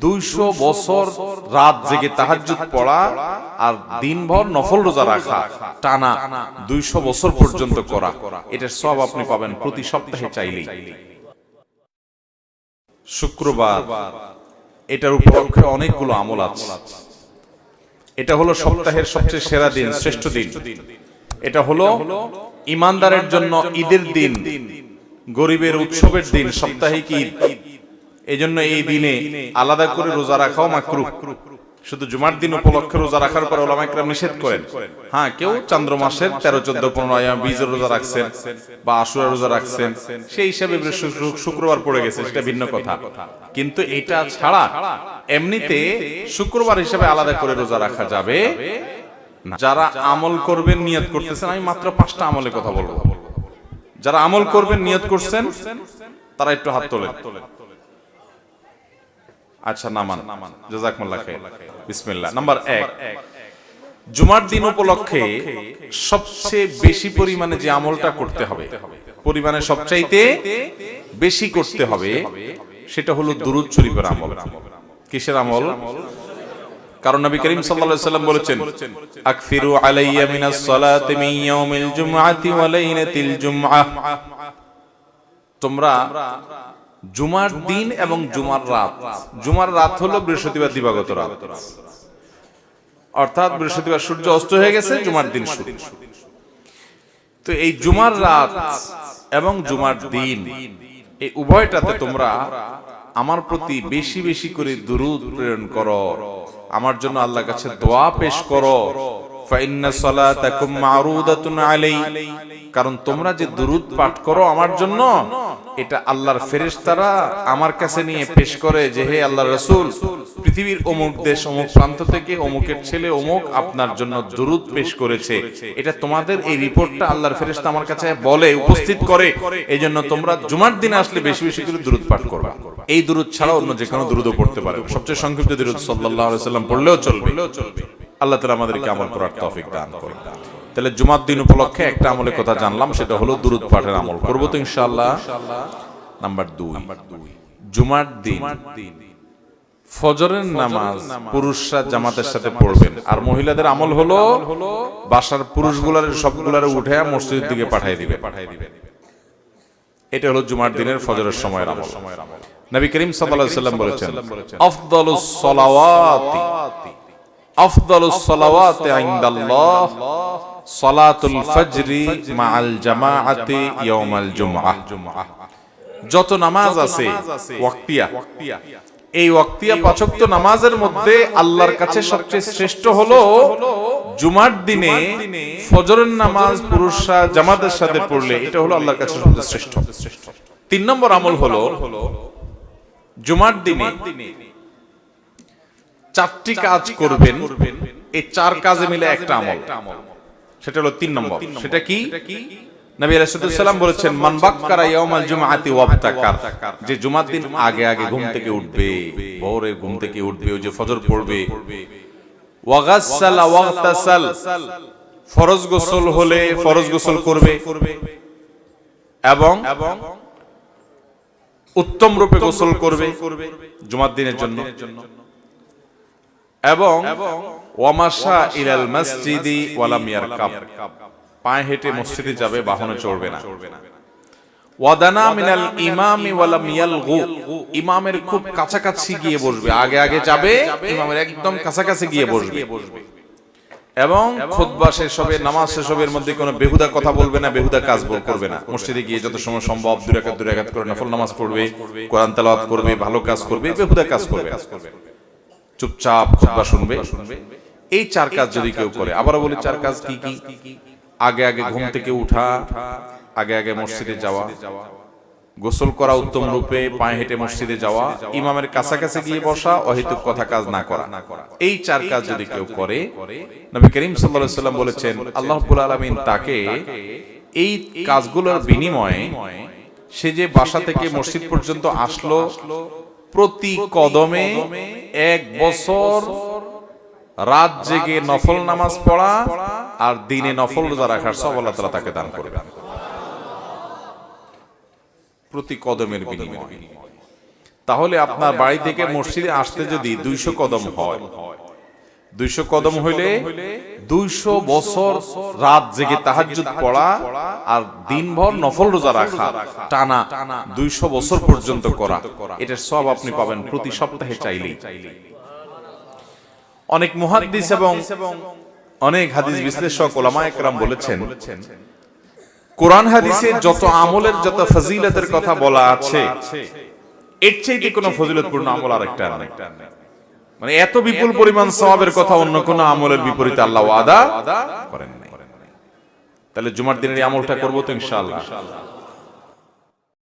দুইশো বছর রাত জেগে তাহাজ্জুদ পড়া আর দিনভর নফল রোজা রাখা টানা দুইশো বছর পর্যন্ত করা। এটার সব আপনি পাবেন প্রতি সপ্তাহে চাইলেই। শুক্রবার। এটার উপলক্ষে অনেকগুলো আমল আছে। এটা হলো সপ্তাহের সবচেয়ে সেরা দিন, শ্রেষ্ঠ দিন। এটা হলো ইমানদারের জন্য ঈদের দিন, গরিবের উৎসবের দিন, সাপ্তাহিক ঈদ। এই জন্য এই দিনে আলাদা করে রোজা রাখাও মাকরু শুধু জুমার দিন উপলক্ষে রোজা রাখার পর ওলামা একরাম নিষেধ করেন। হ্যাঁ কেউ চন্দ্র মাসের তেরো চোদ্দ পনেরো বীজের রোজা রাখছেন বা আশুরা রোজা রাখছেন সেই হিসাবে শুক্রবার পড়ে গেছে সেটা ভিন্ন কথা। কিন্তু এটা ছাড়া এমনিতে শুক্রবার হিসাবে আলাদা করে রোজা রাখা যাবে। যারা আমল করবেন নিয়ত করতেছেন আমি মাত্র পাঁচটা আমলের কথা বলব। যারা আমল করবেন নিয়ত করছেন তারা একটু হাত তোলেন। আচ্ছা নামান। জাজাকুমুল্লাহ খাইর। বিসমিল্লাহ। নাম্বার এক। জুমার দিন উপলক্ষে সবচেয়ে বেশি পরিমাণে যে আমলটা করতে হবে পরিমাণে সবচাইতে বেশি করতে হবে সেটা হলো দুরুদ শরীফের আমল। কিসের আমল? কারণ নবী করিম সাল্লাল্লাহু আলাইহি সাল্লাম বলেছেন আকফিরু আলাইয়া মিনাস সালাতি মিন ইয়াউমিল জুমআতি ওয়া লাইলাতিল জুমআহ। তোমরা জুমার দিন এবং জুমার রাত। জুমার রাত হলো বৃহস্পতিবার দিবাগত রাত। অর্থাৎ বৃহস্পতিবার সূর্য অস্ত হয়ে গেছে জুমার দিন শুরু। তো এই জুমার রাত এবং জুমার দিন এই উভয়টাতে তোমরা আমার প্রতি বেশি বেশি করে দুরুদ প্রেরণ করো। আমার জন্য আল্লাহর কাছে দোয়া পেশ করো। ফাইন্না সালাতাকুম মারুদাতুন আলাই কারণ তোমরা যে দুরুদ পাঠ করো আমার জন্য এটা আল্লাহর ফেরেশতারা আমার কাছে নিয়ে পেশ করে যে, হে আল্লাহর রাসূল, পৃথিবীর অমুক দেশ, অমুক প্রান্ত থেকে অমুকের ছেলে অমুক আপনার জন্য দুরুদ পেশ করেছে। এটা তোমাদের এই রিপোর্টটা আল্লাহর ফেরেশতা আমার কাছে বলে, উপস্থিত করে। এই জন্য তোমরা জুমার দিনে আসলে বেশি বেশি করে দুরুদ পাঠ করবা। এই দুরুদ ছাড়া অন্য যে কোনো দুরুদও পড়তে পারে। সবচেয়ে সংক্ষিপ্ত দুরুদ সাল্লাল্লাহু আলাইহি সাল্লাম পড়লেও চলবে। আল্লাহ তাআলা আমাদেরকে আমল করার তৌফিক দান করুন। তাহলে জুমার দিন উপলক্ষে একটা আমলের কথা জানলাম, সেটা হলো দুরুদ পাঠের আমল। করব তো ইনশাআল্লাহ? নাম্বার দুই। জুমার দিন। ফজরের নামাজ পুরুষরা জামাতের সাথে পড়বেন। আর মহিলাদের আমল হলো, বাসার পুরুষগুলার সবগুলার উঠে মসজিদের দিকে পাঠিয়ে দিবে পাঠিয়ে দিবে এটা হলো জুমার দিনের ফজরের সময়ের আমল। নবী করিম সাল্লাম বলেছেন, আফদালুস সালাওয়াতি, আফদালুস সালাতুল ফজরি মাআল জামাআতি ইয়াউমাল জুমআহ। যত নামাজ আছে ওয়াক্তিয়া। এই ওয়াক্তিয়া পাচক্ত নামাজের মধ্যে আল্লাহর কাছে সবচেয়ে শ্রেষ্ঠ হলো জুমার দিনে ফজরের নামাজ পুরুষরা জামাতের সাথে পড়লে এটা হলো আল্লাহর কাছে সবচেয়ে শ্রেষ্ঠ। তিন নম্বর আমল হলো জুমার দিনে চারটি কাজ করবেন। এই চার কাজে মিলে একটা আমল। সেটা হলো তিন নম্বর। সেটা কি? নবী রাসূলুল্লাহ বলেছেন মান বাক্কারা ইয়াউমাল জুমআতি ওয়াবতাকার। যে জুমার দিন আগে আগে ঘুম থেকে উঠবে ভোরে ঘুম থেকে উঠবে ওই যে ফজর পড়বে। ওয়াগাসসালা ওয়াগতাসাল। ফরজ গোসল হলে ফরজ গোসল করবে। এবং উত্তম রূপে গোসল করবে জুমার দিনের জন্য। এবং ওয়ামাশা ইলাল মসজিদি ওয়ালাম ইয়ারকাব। পায়ে হেঁটে মসজিদে যাবে বাহনে চড়বে না। ওয়াদানা মিনাল ইমামি ওয়ালাম ইয়ালগু। ইমামের খুব কাছাকাছি গিয়ে বসবে। আগে আগে যাবে ইমামের একদম কাছাকাছি গিয়ে বসবে। এবং খুতবা শেষ হবে নামাজ শেষ হবে এর মধ্যে কোনো বেহুদা কথা বলবে না বেহুদা কাজ বল- করবে না। মসজিদে গিয়ে যত সময় সম্ভব দুই রাকাত দুই রাকাত করে নফল নামাজ পড়বে কোরআন তেলাওয়াত করবে ভালো কাজ করবে বেহুদা কাজ করবে। চুপচাপ খুতবা শুনবে। এই চার কাজ যদি কেউ করে আবারও বলি চার কাজ কি কি? আগে আগে ঘুম থেকে উঠা আগে আগে মসজিদে যাওয়া গোসল করা উত্তম রূপে পায়ে হেঁটে মসজিদে যাওয়া ইমামের কাছাকাছি গিয়ে বসা অহেতুক কথা কাজ না করা। এই চার কাজ যদি কেউ করে নবী করিম সাল্লাম বলেছেন আল্লাহ আলামিন তাকে এই কাজগুলোর বিনিময়ে সে যে বাসা থেকে মসজিদ পর্যন্ত আসলো প্রতি কদমে এক বছর রাত জেগে নফল নামাজ পড়া আর দিনে নফল রোজা রাখার সব আল্লাহ তাআলা তাকে দান করবে প্রতি কদমের বিনিময়। তাহলে আপনার বাড়ি থেকে মসজিদে আসতে যদি দুইশো কদম হয় দুইশো কদম হইলে দুইশো বছর রাত জেগে তাহাজ্জুদ পড়া আর দিনভর নফল রোজা রাখা টানা দুইশো বছর পর্যন্ত করা। এটার সব আপনি পাবেন প্রতি সপ্তাহে চাইলেই। অনেক মুহাদ্দিস এবং অনেক হাদিস বিশ্লেষক ওলামা একরাম বলেছেন কোরআন হাদিসে যত আমলের যত ফজিলতের কথা বলা আছে এর চাইতে কোনো ফজিলতপূর্ণ আমল আর নেই। মানে এত বিপুল পরিমাণ সওয়াবের কথা অন্য কোন আমলের বিপরীতে আল্লাহ ওয়াদা করেন নাই। তাহলে জুমার দিনের আমলটা করব তো ইনশাআল্লাহ।